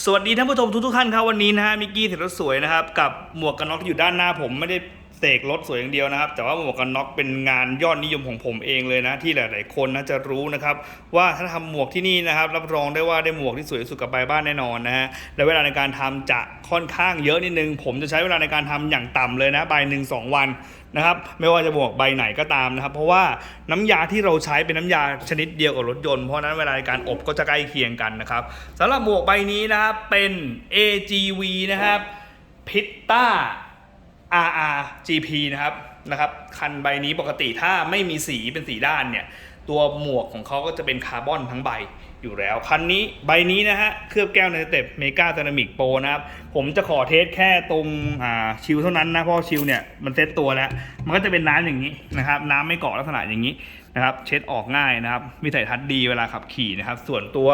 สวัสดีท่านผู้ชมทุกทุกท่านครับวันนี้นะฮะมิกกี้เสรถสวยนะครับกับหมวกกันน็อกที่อยู่ด้านหน้าผมไม่ได้ เสกรถสวยอย่างเดียวนะครับ แต่ว่าหมวกกันน็อกเป็นงานยอดนิยมของผมเองเลยนะ ที่หลาย ๆ คนน่าจะรู้นะครับ ว่าถ้าทำหมวกที่นี่นะครับ รับรองได้ว่าได้หมวกที่สวยที่สุดกับใบบ้านแน่นอนนะฮะและเวลาในการทำจะค่อนข้างเยอะนิดนึง ผมจะใช้เวลาในการทำอย่างต่ำเลยนะใบหนึ่งสองวันนะครับไม่ว่าจะบวกใบไหนก็ตามนะครับ เพราะว่าน้ำยาที่เราใช้เป็นน้ำยาชนิดเดียวกับรถยนต์เพราะนั้นเวลาในการอบก็จะใกล้เคียงกันนะครับสำหรับหมวกใบนี้นะครับเป็น AGV นะครับ Pitta RRGP นะครับนะครับคันใบนี้ปกติถ้าไม่มีสีเป็นสีด้านเนี่ย ตัวหมวกของเขาก็จะเป็นคาร์บอนทั้งใบอยู่แล้ว คันนี้ใบนี้นะฮะ เคลือบแก้วในสเต็ปเมกา e ซ a มิกโปรนะครับ ผมจะขอเทสแค่ตรงอ่าชิลเท่านั้นนะ เพราะชิลเนี่ยมันเซตตัวแล้ว มันก็จะเป็นน้ำอย่างนี้นะครับ น้ำไม่เกาะลักษณะอย่างนี้นะครับ เช็ดออกง่ายนะครับมีสัยทัศน์ดีเวลาขับขี่นะครับ ส่วนตัว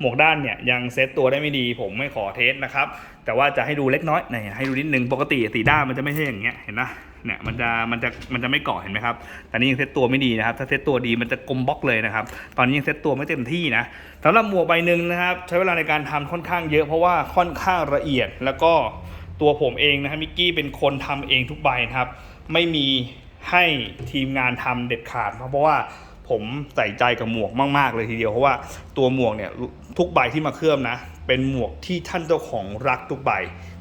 หมวกด้านเนี่ยยังเซตตัวได้ไม่ดี ผมไม่ขอเทสนะครับ แต่ว่าจะให้ดูเล็กน้อยไหนให้ดูนิดนึงปกติสีด้านมันจะไม่ใช่อย่างเงี้ยเห็นนะ เนี่ยมันจะมันจะมันจะไม่เกาะเห็นไหมครับแต่นี่ยังเซตตัวไม่ดีนะครับ ถ้าเซตตัวดีมันจะกลมบล็อกเลยนะครับ ตอนนี้ยังเซตตัวไม่เต็มที่นะสำหรับหมวกใบหนึ่งนะครับ ใช้เวลาในการทำค่อนข้างเยอะเพราะว่าค่อนข้างละเอียดแล้วก็ตัวผมเองนะครับมิกกี้เป็นคนทำเองทุกใบนะครับ ไม่มีให้ทีมงานทำเด็ดขาด เพราะว่าผมใส่ใจกับหมวกมาก ๆ เลยทีเดียวเพราะว่าตัวหมวกเนี่ยทุกใบที่มาเคลือบนะ เป็นหมวกที่ท่านเจ้าของรักทุกใบ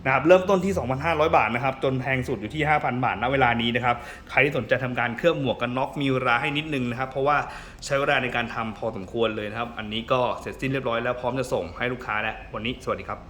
นะครับเริ่มต้นที่ 2,500 บาทนะครับจนแพงสุดอยู่ที่ 5,000 บาทณเวลานี้นะครับใครที่สนใจทำการเคลือบหมวกกันน็อกมีเวลาให้นิดนึงนะครับ เพราะว่าใช้เวลาในการทำพอสมควรเลยนะครับ อันนี้ก็เสร็จสิ้นเรียบร้อยแล้วพร้อมจะส่งให้ลูกค้าแล้ววันนี้สวัสดีครับ